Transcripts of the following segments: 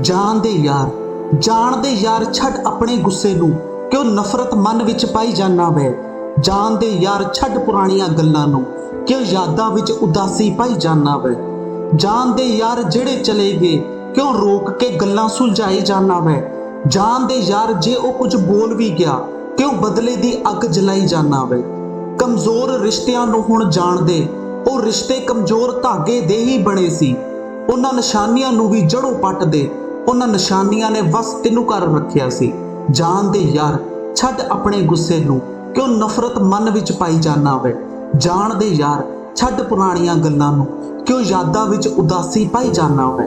ਜਾਣ ਦੇ ਯਾਰ, ਜਾਣਦੇ ਯਾਰ, ਛੱਡ ਆਪਣੇ ਗੁੱਸੇ ਨੂੰ, ਕਿਉਂ ਨਫ਼ਰਤ ਮਨ ਵਿੱਚ ਪਾਈ ਜਾਨਾ ਵੇ? ਜਾਣ ਯਾਰ, ਛੱਡ ਪੁਰਾਣੀਆਂ ਗੱਲਾਂ ਨੂੰ, ਕਿਉਂ ਯਾਦਾਂ ਵਿੱਚ ਉਦਾਸੀ ਪਾਈ ਜਾਨਾ ਵੇ? ਜਾਣ ਯਾਰ, ਜਿਹੜੇ ਚਲੇ ਗਏ, ਕਿਉਂ ਰੋਕ ਕੇ ਗੱਲਾਂ ਸੁਲਝਾਈ ਜਾਨਾ ਵੇ? ਜਾਣ ਦੇ ਯਾਰ, ਜੇ ਉਹ ਕੁਝ ਬੋਲ ਵੀ ਗਿਆ, ਕਿਉਂ ਬਦਲੇ ਦੀ ਅੱਗ ਜਲਾਈ ਜਾਨਾ ਵੇ? ਕਮਜ਼ੋਰ ਰਿਸ਼ਤਿਆਂ ਨੂੰ ਹੁਣ ਜਾਣਦੇ, ਉਹ ਰਿਸ਼ਤੇ ਕਮਜ਼ੋਰ ਧਾਗੇ ਦੇ ਹੀ ਬਣੇ ਸੀ। ਉਹਨਾਂ ਨਿਸ਼ਾਨੀਆਂ ਨੂੰ ਵੀ ਜੜੋਂ ਪੱਟ ਦੇ ਉਹਨਾਂ ਨਿਸ਼ਾਨੀਆਂ ਨੇ ਵਸ ਤੈਨੂੰ ਕਰ ਰੱਖਿਆ ਸੀ? ਜਾਣ ਦੇ ਯਾਰ, ਛੱਡ ਆਪਣੇ ਗੁੱਸੇ ਨੂੰ, ਕਿਉਂ ਨਫ਼ਰਤ ਮਨ ਵਿੱਚ ਪਾਈ ਜਾਨਾ ਵੇ? ਜਾਣ ਦੇ ਯਾਰ, ਛੱਡ ਪੁਰਾਣੀਆਂ ਗੱਲਾਂ ਨੂੰ, ਕਿਉਂ ਯਾਦਾਂ ਵਿੱਚ ਉਦਾਸੀ ਪਾਈ ਜਾਨਾ ਵੇ?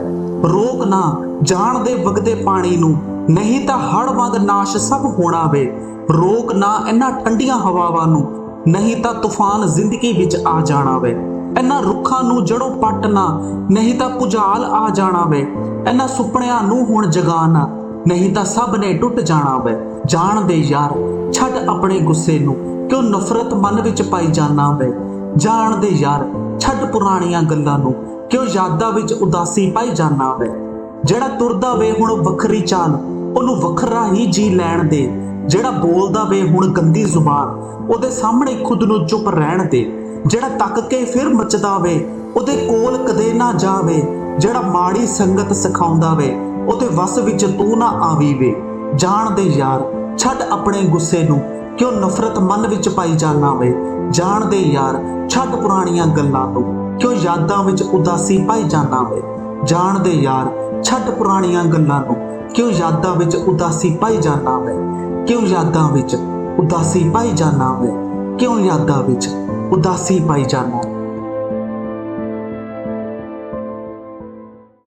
ਰੋਕ ਨਾ ਜਾਣ ਦੇ ਵਗਦੇ ਪਾਣੀ ਨੂੰ, ਨਹੀਂ ਤਾਂ ਹੜ ਵਾਂਗ ਨਾਸ਼ ਸਭ ਹੋਣਾ ਵੇ। ਰੋਕ ਨਾ ਇਹਨਾਂ ਠੰਡੀਆਂ ਹਵਾਵਾਂ ਨੂੰ, ਨਹੀਂ ਤਾਂ ਤੂਫਾਨ ਜ਼ਿੰਦਗੀ ਵਿੱਚ ਆ ਜਾਣਾ ਵੇ। ਇਹਨਾਂ ਰੁੱਖਾਂ ਨੂੰ ਜੜੋਂ ਪੱਟਣਾ ਨਹੀਂ ਤਾਂ ਪੁਜਾਲ ਆ ਜਾਣਾ ਵੇ। ਇਹਨਾਂ ਸੁਪਨਿਆਂ ਨੂੰ ਹੁਣ ਜਗਾਣਾ ਨਹੀਂ ਤਾਂ ਸਭ ਨੇ ਟੁੱਟ ਜਾਣਾ ਵੇ। ਜਾਣ ਦੇ ਯਾਰ, ਛੱਡ ਆਪਣੇ ਗੁੱਸੇ ਨੂੰ, ਕਿਉਂ ਨਫ਼ਰਤ ਮਨ ਵਿੱਚ ਪਾਈ ਜਾਣਾ ਵੇ। ਜਾਣ ਦੇ ਯਾਰ, ਛੱਡ ਪੁਰਾਣੀਆਂ ਗੱਲਾਂ ਨੂੰ, ਕਿਉਂ ਯਾਦਾਂ ਵਿੱਚ ਉਦਾਸੀ ਪਾਈ ਜਾਣਾ ਵੇ। ਜਿਹੜਾ ਤੁਰਦਾ ਵੇ ਹੁਣ ਵੱਖਰੀ ਚਾਲ, ਉਹਨੂੰ ਵੱਖਰਾ ਹੀ ਜੀ ਲੈਣ ਦੇ। ਜਿਹੜਾ ਬੋਲਦਾ ਵੇ ਹੁਣ ਗੰਦੀ ਜ਼ੁਬਾਨ, ਉਹਦੇ ਸਾਹਮਣੇ ਖੁਦ ਨੂੰ ਚੁੱਪ ਰਹਿਣ ਦੇ। ਜਿਹੜਾ ਤੱਕ ਕੇ ਫਿਰ ਮੱਚਦਾ ਵੇ, ਉਹਦੇ ਕੋਲ ਕਦੇ ਨਾ ਜਾਵੇ। ਜਿਹੜਾ ਮਾੜੀ ਸੰਗਤ ਸਿਖਾਉਂਦਾ ਵੇ, ਉਹਦੇ ਵਸ ਵਿੱਚ ਤੂੰ ਨਾ ਆਵੀ ਵੇ। ਜਾਣ ਦੇ ਯਾਰ, ਛੱਡ ਆਪਣੇ ਗੁੱਸੇ ਨੂੰ, ਕਿਉਂ ਨਫ਼ਰਤ ਮਨ ਵਿੱਚ ਪਾਈ ਜਾਣਾ ਵੇ? ਜਾਣ ਦੇ ਯਾਰ, ਛੱਡ ਪੁਰਾਣੀਆਂ ਗੱਲਾਂ ਨੂੰ ਕਿਉਂ ਯਾਦਾਂ ਵਿੱਚ ਉਦਾਸੀ ਪਾਈ ਜਾਣਾ ਵੇ? ਜਾਣ ਦੇ ਯਾਰ, ਛੱਡ ਪੁਰਾਣੀਆਂ ਗੱਲਾਂ ਨੂੰ, ਕਿਉਂ ਯਾਦਾਂ ਵਿੱਚ ਉਦਾਸੀ ਪਾਈ ਜਾਣਾ ਵੇ? ਕਿਉਂ ਯਾਦਾਂ ਵਿੱਚ ਉਦਾਸੀ ਪਾਈ ਜਾਣਾ ਵੇ? ਕਿਉਂ ਯਾਦਾਂ ਵਿੱਚ ਉਦਾਸੀ ਪਾਈ ਜਾਣਾ